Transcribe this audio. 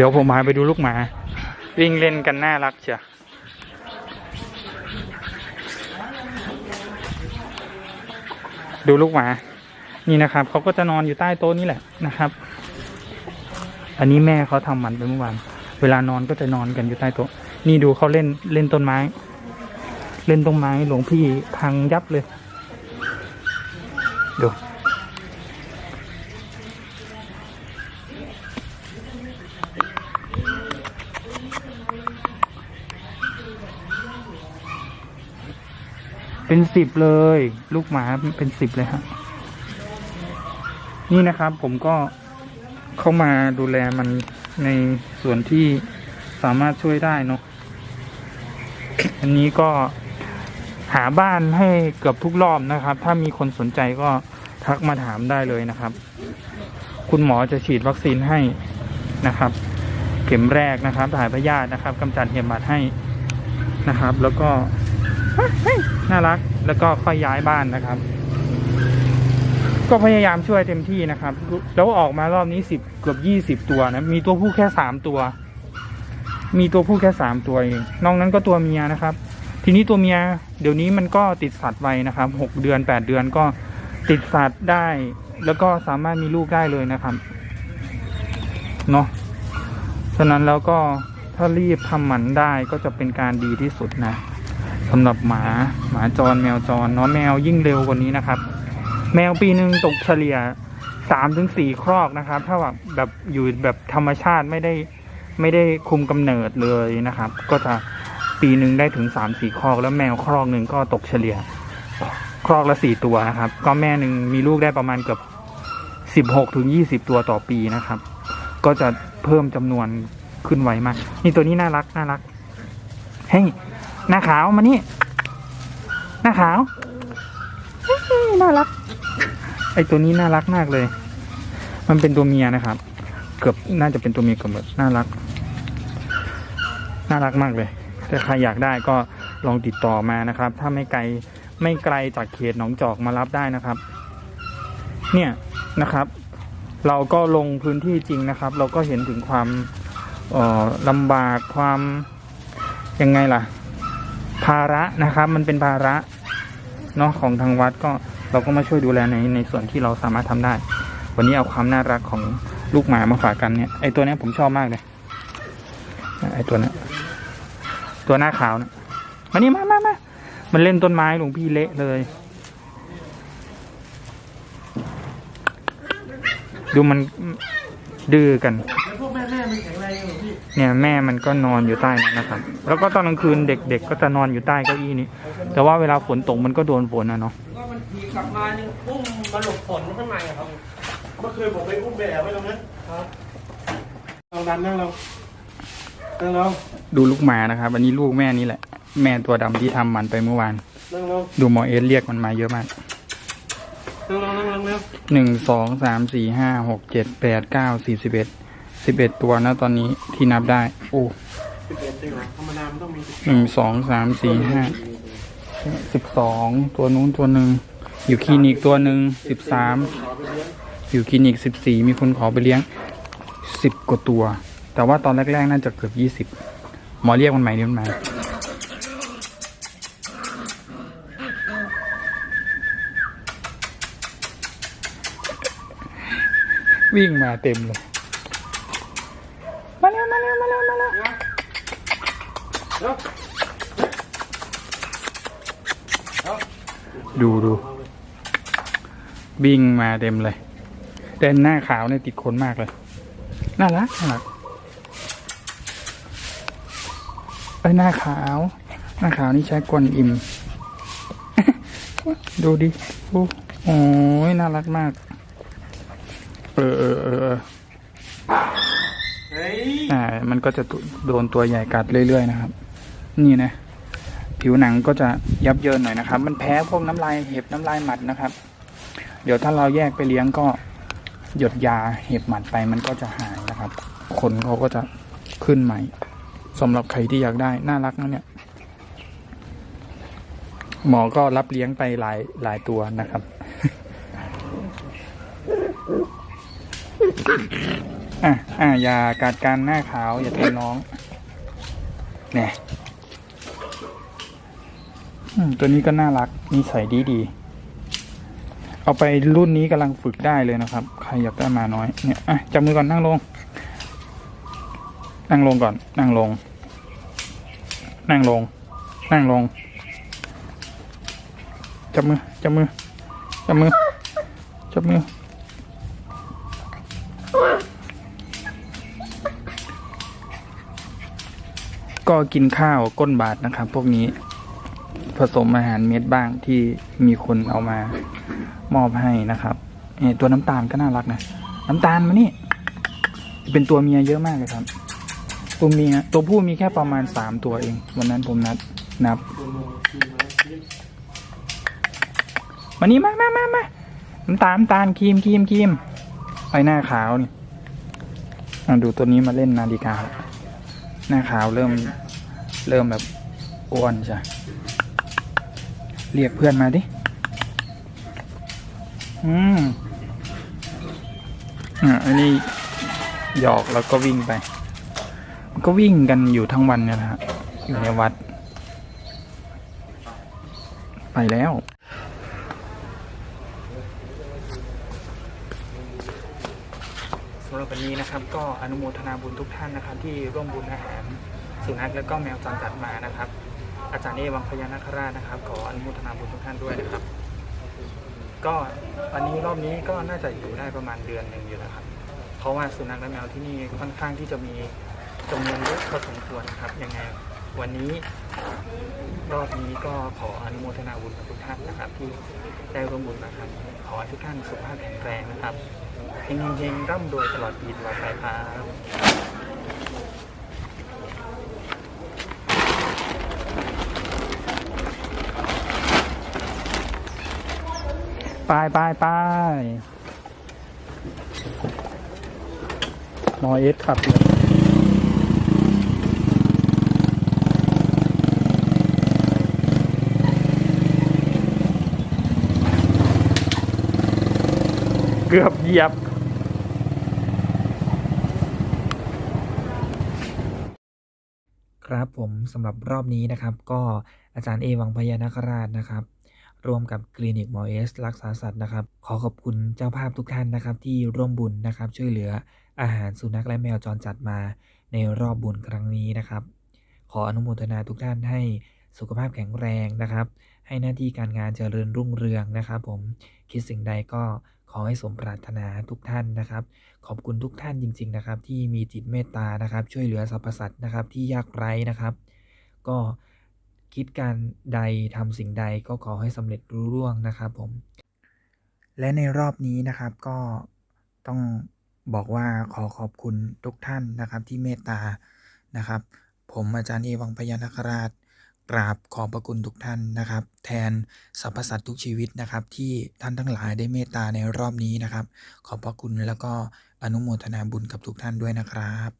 เดี๋ยวผมพาไปดูลูกหมา วิ่งเล่นกันน่ารักเชียวดูลูกหมา นี่นะครับเขาก็จะนอนอยู่ใต้โต๊ะนี่แหละนะครับ อันนี้แม่เขาทำหมันไปเมื่อวานเวลานอนก็จะนอนกันอยู่ใต้โต๊ะ นี่ดูเขาเล่นเล่นต้นไม้ เล่นต้นไม้หลวงพี่พังยับเลย ดู เป็นสิบเลย ลูกหมาเป็นสิบเลยฮะนี่นะครับผมก็เข้ามาดูแลมันในส่วนที่สามารถช่วยได้เนาะอันนี้ก็หาบ้านให้เกือบทุกรอบนะครับ ถ้ามีคนสนใจก็ทักมาถามได้เลยนะครับ คุณหมอจะฉีดวัคซีนให้นะครับ เข็มแรกนะครับถ่ายพยาธินะครับกำจัดเห็บหมัดให้นะครับ แล้วก็น่ารัก แล้วก็ค่อยย้ายบ้านนะครับ ก็พยายามช่วยเต็มที่นะครับ แล้วออกมารอบนี้สิบเกือบยี่สิบตัวนะ มีตัวผู้แค่สามตัว มีตัวผู้แค่สามตัวเองนอกนั้นก็ตัวเมียนะครับ ทีนี้ตัวเมีย เดี๋ยวนี้มันก็ติดสัตว์ไวนะครับหกเดือนแปดเดือนก็ติดสัตว์ได้ แล้วก็สามารถมีลูกได้เลยนะครับเนาะฉะนั้นแล้วก็ถ้ารีบทำหมันได้ก็จะเป็นการดีที่สุดนะ สำหรับหมาหมาจรแมวจรเนาะแมวยิ่งเร็วกว่านี้นะครับ แมวปีหนึ่งตกเฉลี่ยสามถึงสี่ครอกนะครับ ถ้าแบบแบบอยู่แบบธรรมชาติไม่ได้ไม่ได้คุมกำเนิดเลยนะครับ ก็จะปีหนึ่งได้ถึงสามสี่ครอก แล้วแมวครอกหนึ่งก็ตกเฉลี่ยครอกละสี่ตัวนะครับ ก็แม่หนึ่งมีลูกได้ประมาณเกือบสิบหกถึงยี่สิบตัวต่อปีนะครับ ก็จะเพิ่มจำนวนขึ้นไวมาก นี่ตัวนี้น่ารักน่ารักเฮ้ย หน้าขาวมานี่ หน้าขาว น่ารัก ไอตัวนี้น่ารักมากเลย มันเป็นตัวเมียนะครับ เกือบน่าจะเป็นตัวเมียเกับน่ารัก น่ารักมากเลย ถ้าใครอยากได้ก็ลองติดต่อมานะครับ ถ้าไม่ไกลไม่ไกลจากเขตหนองจอกมารับได้นะครับ เนี่ยนะครับ เราก็ลงพื้นที่จริงนะครับ เราก็เห็นถึงความออลำบากความยังไงล่ะ ภาระนะครับ มันเป็นภาระเนาะของทางวัดก็เราก็มาช่วยดูแลในในส่วนที่เราสามารถทำได้ วันนี้เอาความน่ารักของลูกหมามาฝากกันเนี่ยไอตัวเนี้ยผมชอบมากเลยไอตัวเนี้ยตัวหน้าขาวเนะมานี่มามามามันเล่นต้นไม้หลวงพี่เละเลย ดูมันดื้อกัน เนี่ยแม่มันก็นอนอยู่ใต้นั้นนะครับ แล้วก็ตอนกลางคืนเด็กๆก็จะนอนอยู่ใต้เก้าอี้นี้ แต่ว่าเวลาฝนตกมันก็โดนฝนนะเนาะก็มันขี่กลับมายังพุ่มมาหลบฝนข้างในอะครับเมื่อคืนผมไปอุ้มไปแอบไว้ตรงนั้นครับลองดันนั่งลงนั่งลงดูลูกหมานะครับ อันนี้ลูกแม่นี่แหละ แม่ตัวดำที่ทำมันไปเมื่อวาน นั่งลงดูหมอเอสเรียกมันมาเยอะมากนั่งลงนั่งลงเร็วหนึ่งสองสามสี่ห้าหกเจ็ดแปดเก้าสี่สิบเอ็ด สิบเอ็ดตัวนะตอนนี้ที่นับได้ โอ้หนึ่งสองสามสี่ห้าสิบสองตัวนู้นตัวหนึ่งอยู่คลินิกตัวหนึ่งสิบสามอยู่คลินิกสิบสี่มีคนขอไปเลี้ยงสิบกว่าตัว แต่ว่าตอนแรกๆน่าจะเกือบยี่สิบหมอเรียกมันใหม่เดี๋ยวมันมาวิ่งมาเต็มเลย มาเร็วมาเร็วมาเร็วมาเร็ว เร็ว ดูดูวิ่งมาเต็มเลยแต่หน้าขาวเนี่ยติดคนมากเลย น่ารักน่ารักไอ้ยหน้าขาว หน้าขาวนี่ใช้กวนอิมดูดิโอ้โอ้ยน่ารักมาก เออเออเออเออเฮ้ยอ่า มันก็จะตุโดนตัวใหญ่กัดเรื่อยๆนะครับ นี่นะ ผิวหนังก็จะยับเยินหน่อยนะครับ มันแพ้พวกน้ำลายเห็บน้ำลายหมัดนะครับ เดี๋ยวถ้าเราแยกไปเลี้ยงก็หยดยาเห็บหมัดไปมันก็จะหายนะครับขนเขาก็จะขึ้นใหม่สำหรับใครที่อยากได้น่ารักนะเนี่ย หมอก็รับเลี้ยงไปหลายหลายตัวนะครับอะอะอย่ากัดการหน้าขาวอย่าตีน้องเนี่ย ตัวนี้ก็น่ารักนิสัยดีดีๆเอาไปรุ่นนี้กำลังฝึกได้เลยนะครับ ใครอยากได้มาน้อยเนี่ยอะจับมือก่อนนั่งลง นั่งลงก่อน นั่งลง นั่งลง นั่งลง จับมือ จับมือ จับมือ จับมือก็กินข้าวก้นบาทนะครับ พวกนี้ ผสมอาหารเม็ดบ้างที่มีคนเอามามอบให้นะครับเออตัวน้ำตาลก็น่ารักนะ น้ำตาลมานี่เป็นตัวเมียเยอะมากเลยครับ ตัวเมียตัวผู้มีแค่ประมาณสามตัวเอง วันนั้นผมนัดนับตัวโมานี่มามามามาน้ำตาลน้ำตาลครีมครีมครีมไอหน้าขาวนี่อะดูตัวนี้มาเล่นนาฬิกา หน้าขาวเริ่มเริ่มแบบอ้วนจ้ะ เรียกเพื่อนมาดิ อืม อะอันนี้หยอกแล้วก็วิ่งไป ก็วิ่งกันอยู่ทั้งวันเนี่ยนะฮะอยู่ในวัด ไปแล้ว สำหรับวันนี้นะครับ ก็อนุโมทนาบุญทุกท่านนะครับ ที่ร่วมบุญอาหารสุนัขและก็แมวจรจัดมานะครับ อาจารย์เอวังพญานาคราชนะครับ ขออนุโมทนาบุญทุกท่านด้วยนะครับ ก็วันนี้รอบนี้ก็น่าจะอยู่ได้ประมาณเดือนหนึ่งอยู่แล้วครับ เพราะว่าสุนัขและแมวที่นี่ค่อนข้างที่จะมีจำนวนเยอะพอสมควรครับยังไงวันนี้รอบนี้ก็ขออนุโมทนาบุญกับทุกท่านนะครับ ที่ได้ร่วมบุญนะครับขอให้ทุกท่านสุขภาพแข็งแรงนะครับเฮงๆร่ำรวยตลอดปีตลอดไปครับ ไปไปไปมอเอสขับเลยเกือบเหยียบครับผมสำหรับรอบนี้นะครับ ก็อาจารย์เอวังพญานาคราชนะครับ ร่วมกับคลินิกหมอเอสรักษาสัตว์นะครับ ขอขอบคุณเจ้าภาพทุกท่านนะครับ ที่ร่วมบุญนะครับ ช่วยเหลืออาหารสุนัขและแมวจรจัดมาในรอบบุญครั้งนี้นะครับ ขออนุโมทนาทุกท่านให้สุขภาพแข็งแรงนะครับ ให้หน้าที่การงานเจริญรุ่งเรืองนะครับ ผมคิดสิ่งใดก็ขอให้สมปรารถนาทุกท่านนะครับ ขอบคุณทุกท่านจริง ๆนะครับ ที่มีจิตเมตตานะครับ ช่วยเหลือสรรพสัตว์นะครับที่ยากไร้นะครับ ก็ คิดการใดทำสิ่งใดก็ขอให้สำเร็จรุ่ร่วงนะครับผม และในรอบนี้นะครับก็ต้องบอกว่าขอขอบคุณทุกท่านนะครับที่เมตตานะครับ ผมอาจารย์เอวังพญานาคราชกราบขอบพระคุณทุกท่านนะครับ แทนสรรพสัตว์ทุกชีวิตนะครับ ที่ท่านทั้งหลายได้เมตตาในรอบนี้นะครับ ขอบพระคุณแล้วก็อนุโมทนาบุญกับทุกท่านด้วยนะครับ